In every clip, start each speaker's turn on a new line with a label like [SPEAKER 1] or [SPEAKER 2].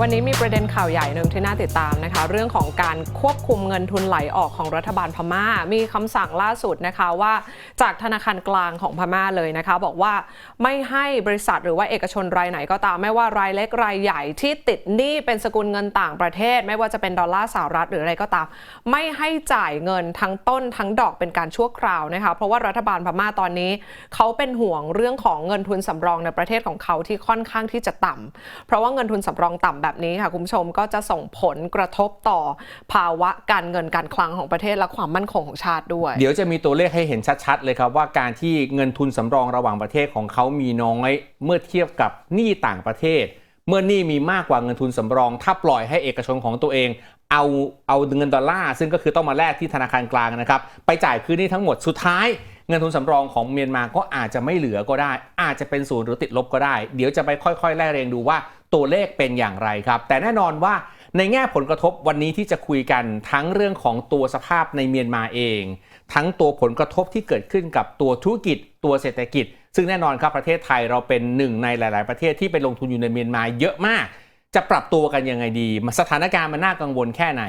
[SPEAKER 1] วันนี้มีประเด็นข่าวใหญ่หนึ่งที่น่าติดตามนะคะ เรื่องของการควบคุมเงินทุนไหลออกของรัฐบาลพม่า มีคำสั่งล่าสุดนะคะว่าจากธนาคารกลางของพม่าเลยนะคะ บอกว่าไม่ให้บริษัทหรือว่าเอกชนรายไหนก็ตามไม่ว่ารายเล็กรายใหญ่ที่ติดหนี้เป็นสกุลเงินต่างประเทศ ไม่ว่าจะเป็นดอลลาร์สหรัฐหรืออะไรก็ตาม ไม่ให้จ่ายเงินทั้งต้นทั้งดอกเป็นการชั่วคราวนะคะ เพราะว่ารัฐบาลพม่าตอนนี้ เขาเป็นห่วงเรื่องของเงินทุนสำรองในประเทศของเขาที่ค่อนข้างที่จะต่ำเพราะว่าเงินทุนสำรองต่ำแบบนี้ค่ะคุณผู้ชมก็จะส่งผลกระทบต่อภาวะการเงินการคลังของประเทศและความมั่นคงของชาติด้วย
[SPEAKER 2] เดี๋ยวจะมีตัวเลขให้เห็นชัดๆ เลยครับว่าการที่เงินทุนสำรองระหว่างประเทศของเขามีน้อย เมื่อเทียบกับหนี้ต่างประเทศ เมื่อหนี้มีมากกว่าเงินทุนสำรอง ถ้าปล่อยให้เอกชนของตัวเอง เอาเอาเงินดอลลาร์ซึ่งก็คือต้องมาแลกที่ธนาคารกลางนะครับไปจ่ายคืนนี้ทั้งหมดสุดท้ายเงินทุนสำรองของเมียนมาก็อาจจะไม่เหลือก็ได้ อาจจะเป็นศูนย์หรือติดลบก็ได้ เดี๋ยวจะไปค่อยๆ ไล่เรียงดูว่า ตัวเลขเป็นอย่างไรครับ แต่แน่นอนว่าในแง่ผลกระทบวันนี้ที่จะคุยกันทั้งเรื่องของตัวสภาพในเมียนมาเอง ทั้งตัวผลกระทบที่เกิดขึ้นกับตัวธุรกิจ ตัวเศรษฐกิจ ซึ่งแน่นอนครับประเทศไทยเราเป็นหนึ่งในหลาย ๆ ประเทศที่ไปลงทุนอยู่ในเมียนมาเยอะมาก จะปรับตัวกันยังไงดีสถานการณ์มันน่ากังวลแค่ไหน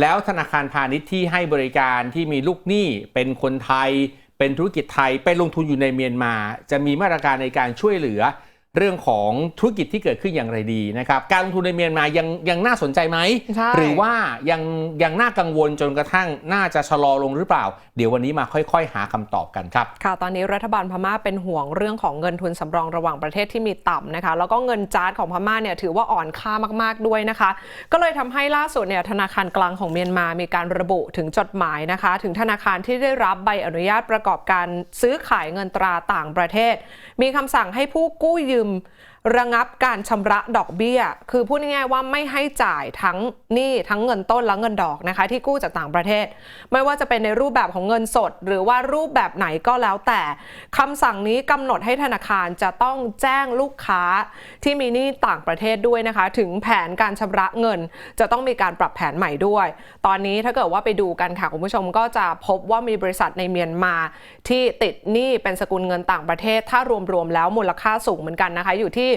[SPEAKER 2] แล้วธนาคารพาณิชย์ที่ให้บริการที่มีลูกหนี้เป็นคนไทย เป็นธุรกิจไทยไปลงทุนอยู่ในเมียนมา จะมีมาตรการในการช่วยเหลือ เรื่องของธุรกิจที่เกิดขึ้นอย่างไรดีนะครับ การลงทุนในเมียนมายังยังน่าสนใจไหม
[SPEAKER 1] ใช่
[SPEAKER 2] หรือว่ายังยังน่ากังวลจนกระทั่งน่าจะชะลอลงหรือเปล่า เดี๋ยววันนี้มาค่อยๆ หาคำตอบกันครับ
[SPEAKER 1] ค่ะ ตอนนี้รัฐบาลพม่าเป็นห่วงเรื่องของเงินทุนสำรองระหว่างประเทศที่มีต่ำนะคะ แล้วก็เงินจาร์ดของพม่าเนี่ยถือว่าอ่อนค่ามากๆด้วยนะคะ ก็เลยทำให้ล่าสุดเนี่ยธนาคารกลางของเมียนมามีการระบุถึงจดหมายนะคะ ถึงธนาคารที่ได้รับใบอนุญาตประกอบการซื้อขายเงินตราต่างประเทศ มีคำสั่งให้ผู้กู้ยืมม ระงับการชำระดอกเบี้ย คือพูดง่ายๆว่าไม่ให้จ่ายทั้งหนี้ทั้งเงินต้นและเงินดอกนะคะที่กู้จากต่างประเทศ ไม่ว่าจะเป็นในรูปแบบของเงินสด หรือว่ารูปแบบไหนก็แล้วแต่คำสั่งนี้กำหนดให้ธนาคารจะต้องแจ้งลูกค้าที่มีหนี้ต่างประเทศด้วยนะคะ ถึงแผนการชำระเงิน จะต้องมีการปรับแผนใหม่ด้วย ตอนนี้ถ้าเกิดว่าไปดูกันค่ะคุณผู้ชมก็จะพบว่ามีบริษัทในเมียนมาที่ติดหนี้เป็นสกุลเงินต่างประเทศ ถ้ารวมๆแล้วมูลค่าสูงเหมือนกันนะคะอยู่ที่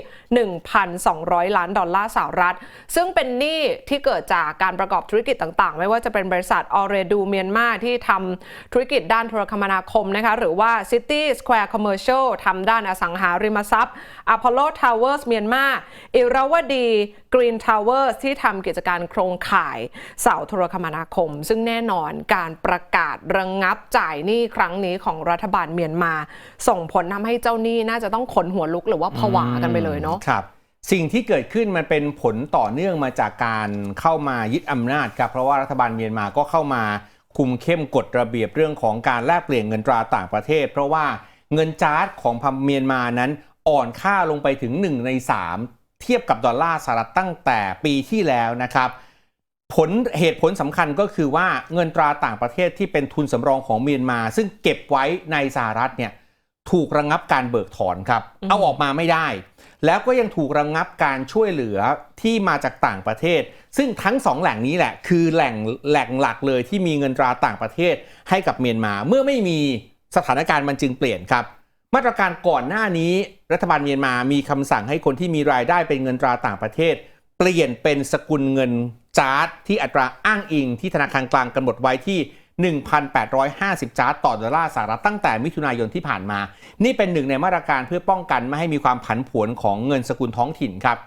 [SPEAKER 1] 1,200 ล้านดอลลาร์สหรัฐ ซึ่งเป็นหนี้ที่เกิดจากการประกอบธุรกิจต่างๆ ไม่ว่าจะเป็นบริษัทออเรดูเมียนมาที่ทำธุรกิจด้านโทรคมนาคมนะคะหรือว่า City Square Commercial ทำด้านอสังหาริมทรัพย์ Apollo Towers เมียนมาอิราวดี Green Towers ที่ทำกิจการโครงข่ายเสาโทรคมนาคม ซึ่งแน่นอนการประกาศระงงับจ่ายหนี้ครั้งนี้ของรัฐบาลเมียนมา ส่งผลทำให้เจ้าหนี้น่าจะต้องขนหัวลุกหรือว่าผวากันไปเลยเนาะ
[SPEAKER 2] ครับสิ่งที่เกิดขึ้นมันเป็นผลต่อเนื่องมาจากการเข้ามายึดอำนาจครับเพราะว่ารัฐบาลเมียนมาก็เข้ามาคุมเข้มกฎระเบียบเรื่องของการแลกเปลี่ยนเงินตราต่างประเทศ เพราะว่าเงินจาร์ดของพมเมียนมานั้นอ่อนค่าลงไปถึง 1 ใน 3 เทียบกับดอลลาร์สหรัฐตั้งแต่ปีที่แล้วนะครับผลเหตุผลสำคัญก็คือว่าเงินตราต่างประเทศที่เป็นทุนสำรองของเมียนมา ซึ่งเก็บไว้ในสหรัฐเนี่ย ถูกระงงับการเบิกถอนครับ
[SPEAKER 1] อืม
[SPEAKER 2] เอาออกมาไม่ได้ แล้วก็ยังถูกระงงับการช่วยเหลือที่มาจากต่างประเทศ ซึ่งทั้งสองแหล่งนี้แหละ คือแหล่งแหล่งหลักเลยที่มีเงินตราต่างประเทศให้กับเมียนมา เมื่อไม่มีสถานการณ์มันจึงเปลี่ยนครับ มาตรการก่อนหน้านี้ รัฐบาลเมียนมามีคำสั่งให้คนที่มีรายได้เป็นเงินตราต่างประเทศ เปลี่ยนเป็นสกุลเงินจาร์ดที่อัตราอ้างอิงที่ธนาคารกลางกำหนดไว้ที่ 1,850 จาร์ตต่อดอลลาร์สหรัฐตั้งแต่มิถุนายนที่ผ่านมา นี่เป็นหนึ่งในมาตรการเพื่อป้องกันไม่ให้มีความผันผวนของเงินสกุลท้องถิ่นครับ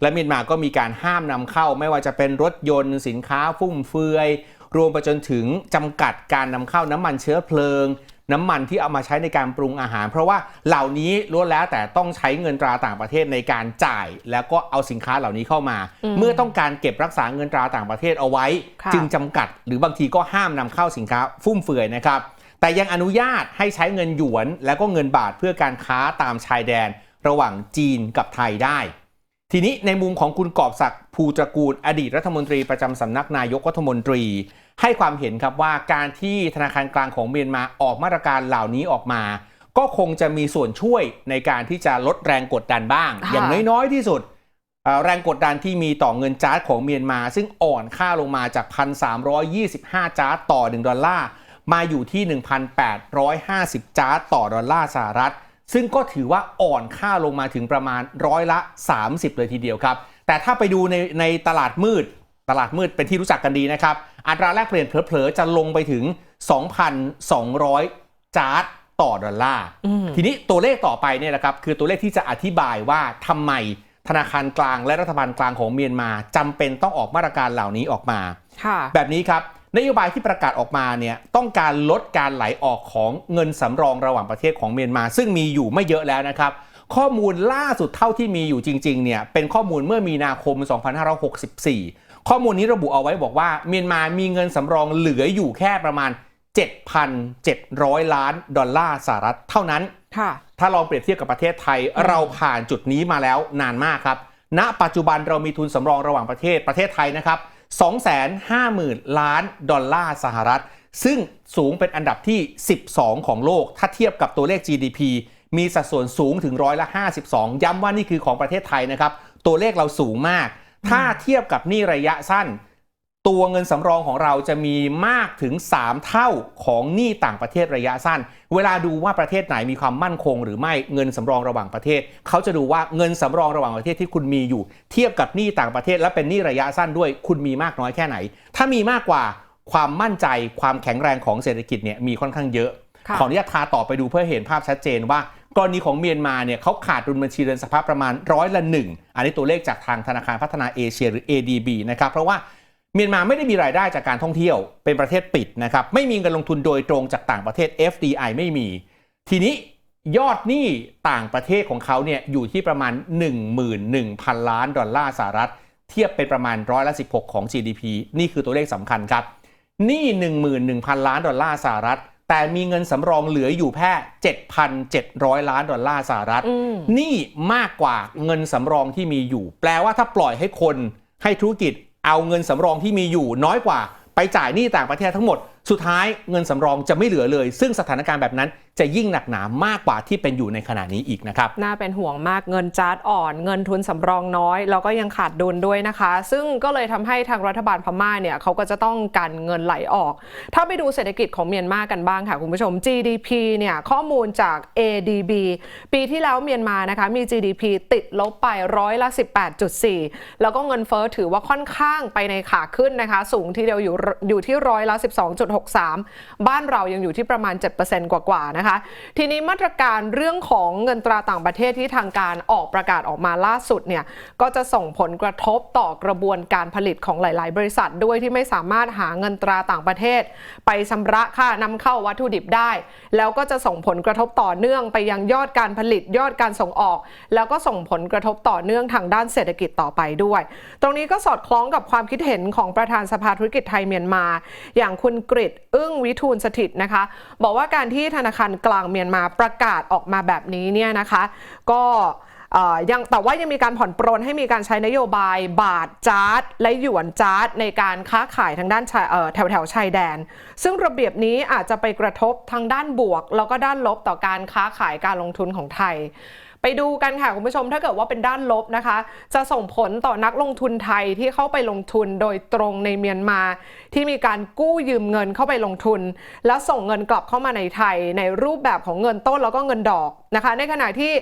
[SPEAKER 2] และเมียนมาก็มีการห้ามนำเข้าไม่ว่าจะเป็นรถยนต์ สินค้าฟุ่มเฟือย รวมไปจนถึงจำกัดการนำเข้าน้ำมันเชื้อเพลิง น้ำมันที่เอามาใช้ในการปรุงอาหาร เพราะว่าเหล่านี้ล้วนแล้วแต่ต้องใช้เงินตราต่างประเทศในการจ่าย แล้วก็เอาสินค้าเหล่านี้เข้ามา
[SPEAKER 1] อืม
[SPEAKER 2] เมื่อต้องการเก็บรักษาเงินตราต่างประเทศเอาไว้
[SPEAKER 1] ค่ะ
[SPEAKER 2] จึงจำกัด หรือบางทีก็ห้ามนำเข้าสินค้าฟุ่มเฟือยนะครับแต่ยังอนุญาตให้ใช้เงินหยวน และก็เงินบาทเพื่อการค้าตามชายแดน ระหว่างจีนกับไทยได้ ทีนี้ในมุมของคุณกอบศักดิ์ภูตระกูล อดีตรัฐมนตรีประจำสำนักนายกรัฐมนตรี ให้ความเห็นครับว่าการที่ธนาคารกลางของเมียนมาออกมาตรการเหล่านี้ออกมา ก็คงจะมีส่วนช่วยในการที่จะลดแรงกดดันบ้าง
[SPEAKER 1] ค่ะ
[SPEAKER 2] อย่างน้อยๆที่สุดเอ่อแรงกดดันที่มีต่อเงินจาร์ดของเมียนมา ซึ่งอ่อนค่าลงมาจาก 1,325จาร์ดต่อ 1 ดอลลาร์มาอยู่ที่ 1,850จาร์ดต่อดอลลาร์สหรัฐ ซึ่งก็ถือว่าอ่อนค่าลงมาถึงประมาณร้อยละ 30 เลยทีเดียวครับ แต่ถ้าไปดูในในตลาดมืด ตลาดมืดเป็นที่รู้จักกันดีนะครับ อัตราแลกเปลี่ยนเผลอๆ จะลงไปถึง 2,200 จาร์ดต่อดอลลาร์
[SPEAKER 1] อืม
[SPEAKER 2] ทีนี้ตัวเลขต่อไปเนี่ยนะครับคือตัวเลขที่จะอธิบายว่าทำไมธนาคารกลางและรัฐบาลกลางของเมียนมาจำเป็นต้องออกมาตรการเหล่านี้ออกมา
[SPEAKER 1] ค่ะ
[SPEAKER 2] แบบนี้ครับ นโยบายที่ประกาศออกมาเนี่ยต้องการลดการไหลออกของเงินสำรองระหว่างประเทศของเมียนมา ซึ่งมีอยู่ไม่เยอะแล้วนะครับ ข้อมูลล่าสุดเท่าที่มีอยู่จริงๆเนี่ยเป็นข้อมูลเมื่อมีนาคม 2564 ข้อมูลนี้ระบุเอาไว้บอกว่าเมียนมามีเงินสำรองเหลืออยู่แค่ประมาณ 7,700 ล้านดอลลาร์สหรัฐเท่านั้น
[SPEAKER 1] ค่ะ
[SPEAKER 2] ถ้าลองเปรียบเทียบกับประเทศไทยเราผ่านจุดนี้มาแล้วนานมากครับณปัจจุบันเรามีทุนสำรองระหว่างประเทศประเทศไทยนะครับ 250,000 ล้านดอลลาร์สหรัฐ ซึ่งสูงเป็นอันดับที่ 12 ของโลก ถ้าเทียบกับตัวเลข GDP มีสัดส่วนสูงถึงร้อยละ 52 ย้ำว่านี่คือของประเทศไทยนะครับ ตัวเลขเราสูงมาก ถ้าเทียบกับหนี้ระยะสั้น ตัวเงินสำรองของเราจะมีมากถึง 3 เท่าของหนี้ต่างประเทศระยะสั้น เวลาดูว่าประเทศไหนมีความมั่นคง หรือไม่เงินสำรองระหว่างประเทศ เขาจะดูว่าเงินสำรองระหว่างประเทศที่คุณมีอยู่ เทียบกับหนี้ต่างประเทศ และเป็นหนี้ระยะสั้นด้วย คุณมีมากน้อยแค่ไหน ถ้ามีมากกว่าความมั่นใจความแข็งแรงของเศรษฐกิจเนี่ยมีค่อนข้างเยอะ ขออนุญาตพาต่อไปดูเพื่อเห็นภาพชัดเจนว่ากรณีของเมียนมาเนี่ยเขาขาดดุลบัญชีเดินสภาพประมาณร้อยละหนึ่งอันนี้ตัวเลขจากทางธนาคารพัฒนาเอเชียหรือ ADB นะครับเพราะว่า เมียนมาไม่ได้มีรายได้จากการท่องเที่ยวเป็นประเทศปิดนะครับไม่มีเงินลงทุนโดยตรงจากต่างประเทศ FDI ไม่มี ทีนี้ยอดหนี้ต่างประเทศของเขาเนี่ยอยู่ที่ประมาณ 11,000 ล้านดอลลาร์สหรัฐ เทียบเป็นประมาณร้อยละ 16 ของ GDP นี่คือตัวเลขสำคัญครับหนี้11,000 ล้านดอลลาร์สหรัฐ แต่มีเงินสำรองเหลืออยู่แค่7,700 ล้านดอลลาร์สหรัฐ
[SPEAKER 1] อืม
[SPEAKER 2] หนี้มากกว่าเงินสำรองที่มีอยู่ แปลว่าถ้าปล่อยให้คนให้ธุรกิจ เอาเงินสำรองที่มีอยู่น้อยกว่าไปจ่ายหนี้ต่างประเทศทั้งหมดสุดท้ายเงินสำรองจะไม่เหลือเลย ซึ่งสถานการณ์แบบนั้นจะยิ่งหนักหนามากกว่าที่เป็นอยู่ในขณะนี้อีกนะครับ
[SPEAKER 1] น่าเป็นห่วงมากเงินจาร์ดอ่อน เงินทุนสำรองน้อย แล้วก็ยังขาดดุลด้วยนะคะ ซึ่งก็เลยทำให้ทางรัฐบาลพม่าเนี่ยเขาก็จะต้องกันเงินไหลออก ถ้าไปดูเศรษฐกิจของเมียนมากันบ้างค่ะคุณผู้ชม GDP เนี่ยข้อมูลจาก ADB ปีที่แล้วเมียนมานะคะมี GDP ติดลบไปร้อยละ 18.4 แล้วก็เงินเฟ้อถือว่าค่อนข้างไปในขาขึ้นนะคะ สูงทีเดียวอยู่อยู่ที่ร้อยละ12.63 บ้านเรายังอยู่ที่ประมาณ 7%กว่าๆนะคะ ทีนี้มาตรการเรื่องของเงินตราต่างประเทศที่ทางการออกประกาศออกมาล่าสุดเนี่ยก็จะส่งผลกระทบต่อกระบวนการผลิตของหลาย ๆ บริษัทด้วยที่ไม่สามารถหาเงินตราต่างประเทศ ไปชำระค่านำเข้าวัตถุดิบได้ แล้วก็จะส่งผลกระทบต่อเนื่องไปยังยอดการผลิตยอดการส่งออก แล้วก็ส่งผลกระทบต่อเนื่องทางด้านเศรษฐกิจต่อไปด้วย ตรงนี้ก็สอดคล้องกับความคิดเห็นของประธานสภาธุรกิจไทยเมียนมา อย่างคุณกรต อึ้งวิทูลสถิตนะคะ บอกว่าการที่ธนาคารกลางเมียนมาประกาศออกมาแบบนี้เนี่ยนะคะ ก็ยังแต่ว่ายังมีการผ่อนปรนให้มีการใช้นโยบายบาทจาร์ดและหยวนจาร์ดในการค้าขายทางด้านแถวแถวชายแดน ซึ่งระเบียบนี้อาจจะไปกระทบทางด้านบวก แล้วก็ด้านลบต่อการค้าขายการลงทุนของไทย ไปดูกันค่ะคุณผู้ชมถ้าเกิดว่าเป็นด้านลบนะคะ จะส่งผลต่อนักลงทุนไทยที่เข้าไปลงทุนโดยตรงในเมียนมา ที่มีการกู้ยืมเงินเข้าไปลงทุน แล้วส่งเงินกลับเข้ามาในไทย ในรูปแบบของเงินต้นแล้วก็เงินดอกนะคะ ในขณะที่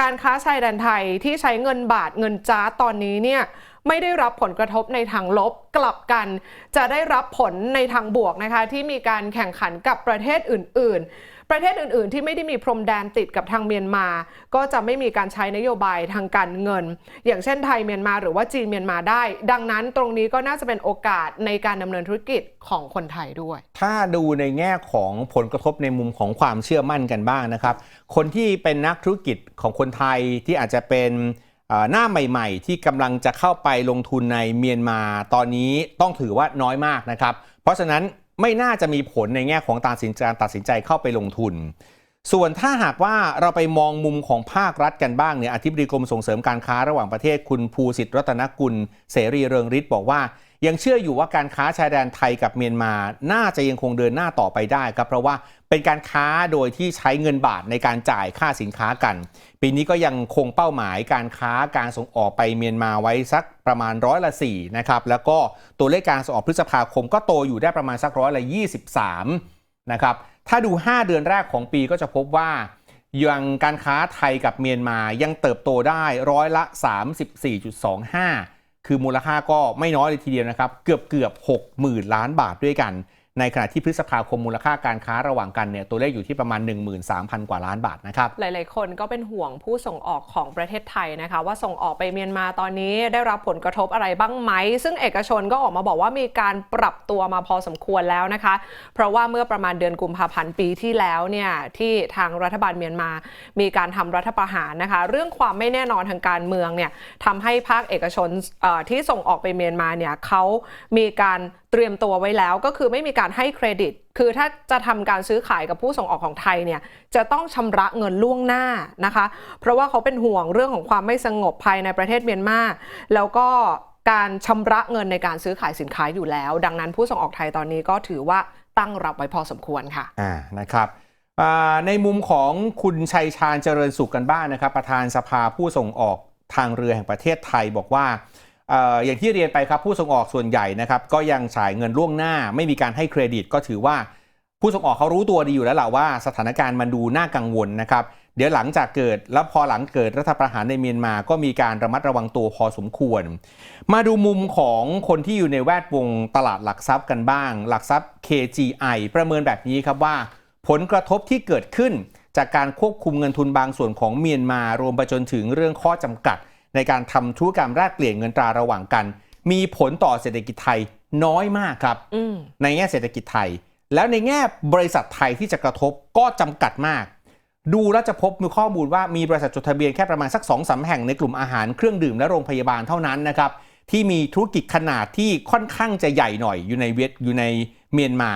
[SPEAKER 1] การค้าชายแดนไทยที่ใช้เงินบาทเงินจ้าตอนนี้เนี่ยไม่ได้รับผลกระทบในทางลบกลับกัน จะได้รับผลในทางบวกนะคะที่มีการแข่งขันกับประเทศอื่น ๆ ประเทศอื่น ๆ ที่ไม่ได้มีพรมแดนติดกับทางเมียนมา ก็จะไม่มีการใช้นโยบายทางการเงิน อย่างเช่นไทยเมียนมาหรือว่าจีนเมียนมาได้ ดังนั้นตรงนี้ก็น่าจะเป็นโอกาสในการดำเนินธุรกิจของคนไทยด้วย
[SPEAKER 2] ถ้าดูในแง่ของผลกระทบในมุมของความเชื่อมั่นกันบ้างนะครับ คนที่เป็นนักธุรกิจของคนไทยที่อาจจะเป็นหน้าใหม่ๆ ที่กำลังจะเข้าไปลงทุนในเมียนมาตอนนี้ต้องถือว่าน้อยมากนะครับ เพราะฉะนั้น ไม่น่าจะมีผลในแง่ของการตัดสินใจตัดสินใจเข้าไปลงทุน ส่วนถ้าหากว่าเราไปมองมุมของภาครัฐกันบ้างเนี่ยอธิบดีกรมส่งเสริมการค้าระหว่างประเทศคุณภูสิทธิ์รัตนกุลเสรีเริงฤทธิ์บอกว่า ยังเชื่ออยู่ว่าการค้าชายแดนไทยกับเมียนมา น่าจะยังคงเดินหน้าต่อไปได้ครับ เพราะว่าเป็นการค้าโดยที่ใช้เงินบาทในการจ่ายค่าสินค้ากัน ปีนี้ก็ยังคงเป้าหมายการค้าการส่งออกไปเมียนมาไว้สักประมาณร้อยละสี่นะครับ แล้วก็ตัวเลขการส่งออกพฤษภาคมก็โตอยู่ได้ประมาณสักร้อยละยี่สิบสามนะครับ ถ้าดู 5 เดือนแรกของปีก็จะพบว่ายังการค้าไทยกับเมียนมายังเติบโตได้ร้อยละ 34.25 คือมูลค่าก็ไม่น้อยเลยทีเดียวนะครับ เกือบเกือบ 6 0,000 ล้านบาทด้วยกัน ในขณะที่พฤษภาคมมูลค่าการค้าระหว่างกันเนี่ยตัวเลขอยู่ที่ประมาณ 13,000 กว่าล้านบาทนะครับ
[SPEAKER 1] หลายๆ คนก็เป็นห่วงผู้ส่งออกของประเทศไทยนะคะ ว่าส่งออกไปเมียนมาตอนนี้ได้รับผลกระทบอะไรบ้างไหม ซึ่งเอกชนก็ออกมาบอกว่ามีการปรับตัวมาพอสมควรแล้วนะคะ เพราะว่าเมื่อประมาณเดือนกุมภาพันธ์ปีที่แล้วเนี่ยที่ทางรัฐบาลเมียนมา มีการทำรัฐประหารนะคะ เรื่องความไม่แน่นอนทางการเมืองเนี่ยทำให้ภาคเอกชนที่ส่งออกไปเมียนมาเนี่ยเขามีการเตรียมตัวไว้แล้วก็คือไม่มีการให้เครดิต คือถ้าจะทำการซื้อขายกับผู้ส่งออกของไทยเนี่ยจะต้องชำระเงินล่วงหน้านะคะ เพราะว่าเขาเป็นห่วงเรื่องของความไม่สงบภายในประเทศเมียนมาแล้วก็การชำระเงินในการซื้อขายสินค้าอยู่แล้ว ดังนั้นผู้ส่งออกไทยตอนนี้ก็ถือว่าตั้งรับไว้พอสมควรค่ะ
[SPEAKER 2] อ่านะครับในมุมของคุณชัยชาญเจริญสุขกันบ้างนะครับ ประธานสภาผู้ส่งออกทางเรือแห่งประเทศไทยบอกว่า อย่างที่เรียนไปครับผู้ส่งออกส่วนใหญ่นะครับก็ยังจ่ายเงินล่วงหน้า ไม่มีการให้เครดิตก็ถือว่าผู้ส่งออกเขารู้ตัวดีอยู่แล้วแหละว่าสถานการณ์มันดูน่ากังวลนะครับเดี๋ยวหลังจากเกิดแล้วพอหลังเกิดรัฐประหารในเมียนมา ก็มีการระมัดระวังตัวพอสมควร มาดูมุมของคนที่อยู่ในแวดวงตลาดหลักทรัพย์กันบ้าง หลักทรัพย์ KGI ประเมินแบบนี้ครับว่า ผลกระทบที่เกิดขึ้น จากการควบคุมเงินทุนบางส่วนของเมียนมา รวมไปจนถึงเรื่องข้อจำกัด ในการทำธุรกรรมแลกเปลี่ยนเงินตราระหว่างกัน มีผลต่อเศรษฐกิจไทยน้อยมากครับ
[SPEAKER 1] อืม
[SPEAKER 2] ในแง่เศรษฐกิจไทย แล้วในแง่บริษัทไทยที่จะกระทบก็จำกัดมาก ดูแล้วจะพบมีข้อมูลว่ามีบริษัทจดทะเบียนแค่ประมาณสัก2อสาแห่งในกลุ่มอาหารเครื่องดื่มและโรงพยาบาลเท่านั้นนะครับที่มีธุรกิจขนาดที่ค่อนข้างจะใหญ่หน่อยอยู่ในเวียดอยู่ในเมียนมา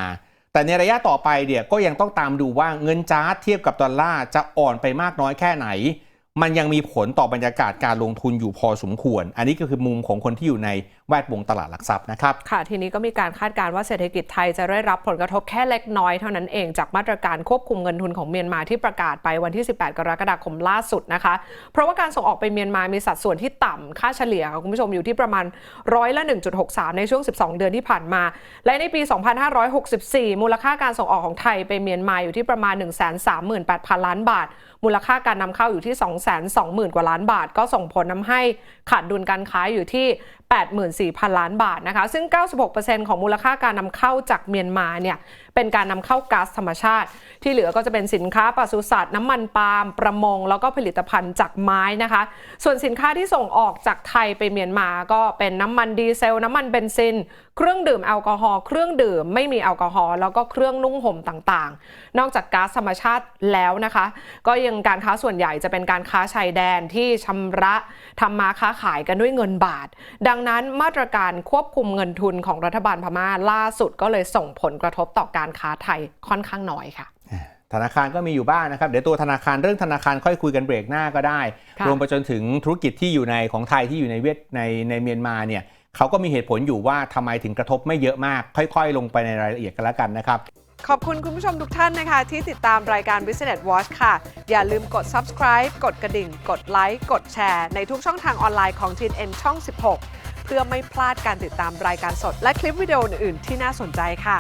[SPEAKER 2] แต่ในระยะต่อไปเนี่ยก็ยังต้องตามดูว่าเงินจ้าดเทียบกับดอลลาร์จะอ่อนไปมากน้อยแค่ไหน มันยังมีผลต่อบรรยากาศการลงทุนอยู่พอสมควร อันนี้ก็คือมุมของคนที่อยู่ใน แวดวงตลาดหลักทรัพย์นะครับ
[SPEAKER 1] ค่ะทีนี้ก็มีการคาดการณ์ว่าเศรษฐกิจไทยจะได้รับผลกระทบแค่เล็กน้อยเท่านั้นเองจากมาตรการควบคุมเงินทุนของเมียนมาที่ประกาศไปวันที่ 18 กรกฎาคมล่าสุดนะคะ เพราะว่าการส่งออกไปเมียนมามีสัดส่วนที่ต่ำค่าเฉลี่ยค่ะคุณผู้ชมอยู่ที่ประมาณร้อยละ 1.63 ในช่วง 12 เดือนที่ผ่านมา และในปี 2564 มูลค่าการส่งออกของไทยไปเมียนมาอยู่ที่ประมาณ 138,000 ล้านบาท มูลค่าการนำเข้าอยู่ที่ 220,000 กว่าล้านบาท ก็ส่งผลทำให้ ขาดดุลการค้าอยู่ที่ 84,000 ล้านบาทนะคะ ซึ่ง 96%ของมูลค่าการนำเข้าจากเมียนมาเนี่ย เป็นการนำเข้าก๊าซธรรมชาติ ที่เหลือก็จะเป็นสินค้าปศุสัตว์น้ำมันปาล์มประมง แล้วก็ผลิตภัณฑ์จากไม้นะคะ ส่วนสินค้าที่ส่งออกจากไทยไปเมียนมาก็เป็นน้ำมันดีเซล น้ำมันเบนซิน เครื่องดื่มแอลกอฮอล์เครื่องดื่มไม่มีแอลกอฮอล์แล้วก็เครื่องนุ่งห่มต่างๆ นอกจากก๊าซธรรมชาติแล้วนะคะ ก็ยังการค้าส่วนใหญ่จะเป็นการค้าชายแดนที่ชำระทำมาค้าขายกันด้วยเงินบาท ดังนั้นมาตรการควบคุมเงินทุนของรัฐบาลพม่าล่าสุดก็เลยส่งผลกระทบต่อการค้าไทยค่อนข้างน้อยค่ะ
[SPEAKER 2] ธนาคารก็มีอยู่บ้างนะครับ เดี๋ยวตัวธนาคารเรื่องธนาคารค่อยคุยกันเบรกหน้าก็ได้
[SPEAKER 1] ค่ะ
[SPEAKER 2] รวมไปจนถึงธุรกิจที่อยู่ในของไทยที่อยู่ในเวียดในในเมียนมาเนี่ยเขาก็มีเหตุผลอยู่ว่าทำไมถึงกระทบไม่เยอะมาก ค่อยๆ ลงไปในรายละเอียดกันแล้วกันนะครับ
[SPEAKER 1] ขอบคุณคุณผู้ชมทุกท่านนะคะ ที่ติดตามรายการ Business Watch ค่ะ อย่าลืมกด subscribe กดกระดิ่ง กดไลค์กดแชร์ในทุกช่องทางออนไลน์ของ TNN ช่อง 16 เพื่อไม่พลาดการติดตามรายการสด และคลิปวิดีโออื่นๆที่น่าสนใจค่ะ